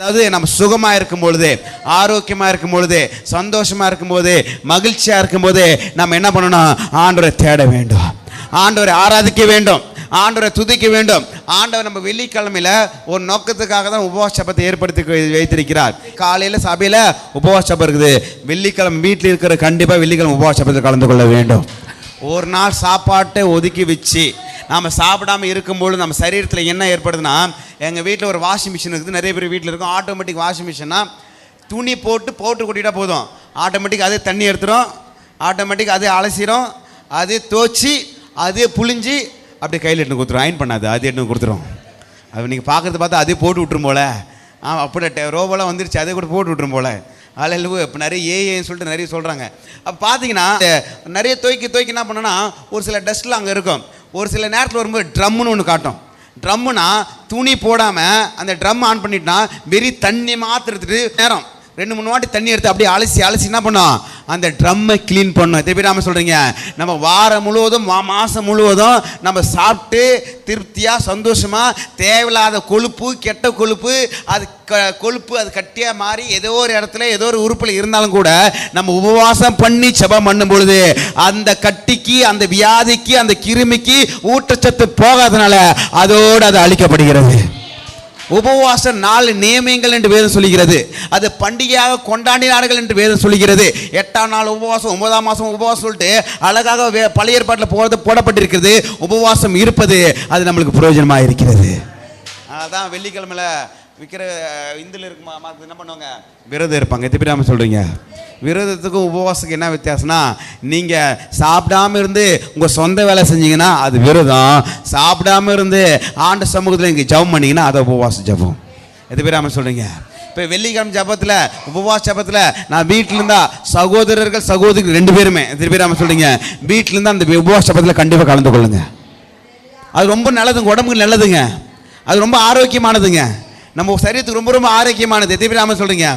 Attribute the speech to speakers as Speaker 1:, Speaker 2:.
Speaker 1: அதாவது நம்ம சுகமாக இருக்கும் பொழுது ஆரோக்கியமாக இருக்கும் பொழுது சந்தோஷமாக இருக்கும் போது இருக்கும்போது இருக்கும் போது நம்ம என்ன பண்ணணும் ஆண்டவரை தேட வேண்டும். ஆண்டவரை ஆராதிக்க வேண்டும். ஆண்டவரை துதிக்க வேண்டும். ஆண்டவர் நம்ம வெள்ளிக்கிழமையில் ஒரு நோக்கத்துக்காக தான் உபவாச சபத்தை ஏற்படுத்தி வை- வைத்திருக்கிறார். காலையில் சபையில் உபவாச சபை இருக்குது. வெள்ளிக்கிழமை வீட்டில் இருக்கிற கண்டிப்பாக வெள்ளிக்கிழமை உபவாச சபத்தில் கலந்து கொள்ள வேண்டும். ஒரு நாள் சாப்பாட்டை ஒதுக்கி வச்சு நாம் சாப்பிடாம இருக்கும்போது நம்ம சரீரத்தில் என்ன ஏற்படுதுன்னா எங்கள் வீட்டில் ஒரு வாஷிங் மிஷின் இருக்குது நிறைய பேர் வீட்டில் இருக்கும் ஆட்டோமேட்டிக் வாஷிங் மிஷின்னா துணி போட்டு போட்டு கொட்டிட்டா போதும். ஆட்டோமேட்டிக் அதே தண்ணி எடுத்துரும் ஆட்டோமேட்டிக் அதே அலசிடும் அதே தோச்சி அதே புழிஞ்சி அப்படியே கையில் எட்டு கொடுத்துரும். அயன் பண்ணாது அது எட்டு கொடுத்துரும். அது நீங்கள் பார்க்குறது பார்த்தா அதே போட்டு விட்டுரும் போல. ஆ அப்படியே ரோபோலாம் வந்துருச்சு அதே கூட போட்டு விட்டுரும் போல. அதில் இப்போ நிறைய ஏஏன்னு சொல்லிட்டு நிறைய சொல்கிறாங்க அப்போ பார்த்தீங்கன்னா நிறைய துவைக்கி துவைக்கி என்ன பண்ணோன்னா ஒரு சில டஸ்ட்லாம் அங்கே இருக்கும். ஒரு சில நேரத்தில் வரும்போது ட்ரம்முன்னு ஒன்று காட்டும். ட்ரம்முனா துணி போடாமல் அந்த ட்ரம் ஆன் பண்ணிட்டா வெறி தண்ணி மாத்திரத்துட்டு நேரம். ரெண்டு மூணு வாட்டி தண்ணி எடுத்து அப்படியே அலசி அலசி என்ன பண்ணோம்? அந்த ட்ரம்மை க்ளீன் பண்ணணும் திருப்பி நாம சொல்கிறீங்க நம்ம வாரம் முழுவதும் மாதம் முழுவதும் நம்ம சாப்பிட்டு திருப்தியாக சந்தோஷமாக தேவையில்லாத கொழுப்பு கெட்ட கொழுப்பு அது க கொழுப்பு அது கட்டியாக மாறி ஏதோ ஒரு இடத்துல ஏதோ ஒரு உறுப்பில் இருந்தாலும் கூட நம்ம உபவாசம் பண்ணி செபம் பண்ணும் பொழுது அந்த கட்டிக்கு அந்த வியாதிக்கு அந்த கிருமிக்கு ஊட்டச்சத்து போகாதனால அதோடு அது அழிக்கப்படுகிறது. உபவாச நாள் நியமியங்கள் என்று வேதம் சொல்லுகிறது. அது பண்டிகையாக கொண்டாடினார்கள் என்று வேதம் சொல்லுகிறது. எட்டாம் நாள் உபவாசம் ஒன்பதாம் மாதம் உபவாசம் சொல்லிட்டு அழகாக வே- பழைய ஏற்பாட்டில் போகிறது போடப்பட்டிருக்கிறது. உபவாசம் இருப்பது அது நம்மளுக்கு பிரயோஜனமாக இருக்கிறது அதான் வெள்ளிக்கிழமையில் விற்கிற இந்துல இருக்குமா? என்ன பண்ணுவாங்க? விரதம் இருப்பாங்க. எத்தனை பேர் சொல்கிறீங்க விரதத்துக்கும் உபவாசத்துக்கு என்ன வித்தியாசம்னா நீங்கள் சாப்பிடாம இருந்து உங்கள் சொந்த வேலை செஞ்சீங்கன்னா அது விரதம். சாப்பிடாம இருந்து ஆண்டு சமூகத்தில் இங்கே ஜெபம் பண்ணிங்கன்னா அதை உபவாச ஜெபம். எது பேர் சொல்கிறீங்க இப்போ வெள்ளிக்கிழமை ஜபத்தில் உபவாச ஜபத்தில் நான் வீட்டில் இருந்தா சகோதரர்கள் சகோதரிகள் ரெண்டு பேருமே. எத்தனை பேர் சொல்கிறீங்க வீட்டில் இருந்தால் அந்த உபவாச ஜபத்தில் கண்டிப்பாக கலந்து கொள்ளுங்க. அது ரொம்ப நல்லதுங்க. உடம்புக்கு நல்லதுங்க. அது ரொம்ப ஆரோக்கியமானதுங்க. நம்ம சரீரத்துக்கு ரொம்ப ரொம்ப ஆரோக்கியமானது. எத்தனை பேர் சொல்கிறீங்க